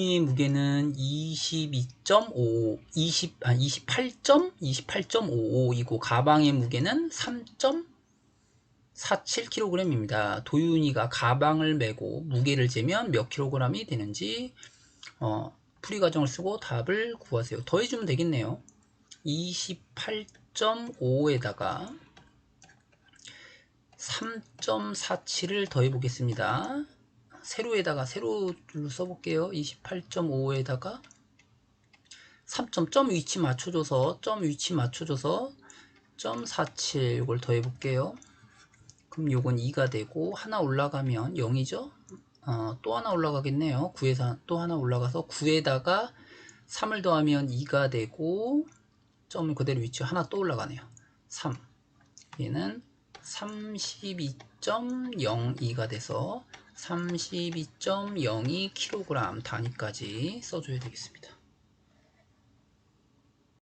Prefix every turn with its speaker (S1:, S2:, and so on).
S1: 이 무게는 22.5, 20, 아, 28점, 28.55이고 가방의 무게는 3.47kg입니다. 도윤이가 가방을 메고 무게를 재면 몇 킬로그램이 되는지 어, 풀이 과정을 쓰고 답을 구하세요. 더해주면 되겠네요. 28.5에다가 3.47을 더해 보겠습니다. 세로에다가 세로로 써볼게요. 28.5에다가 3점 위치 맞춰줘서 점 위치 맞춰줘서 점 47 이걸 더해 볼게요. 그럼 요건 2가 되고 하나 올라가면 0이죠. 어, 또 하나 올라가겠네요. 9에서 또 하나 올라가서 9에다가 3을 더하면 2가 되고 점을 그대로 위치 하나 또 올라가네요. 3 얘는 32.02가 돼서 32.02kg 단위까지 써줘야 되겠습니다.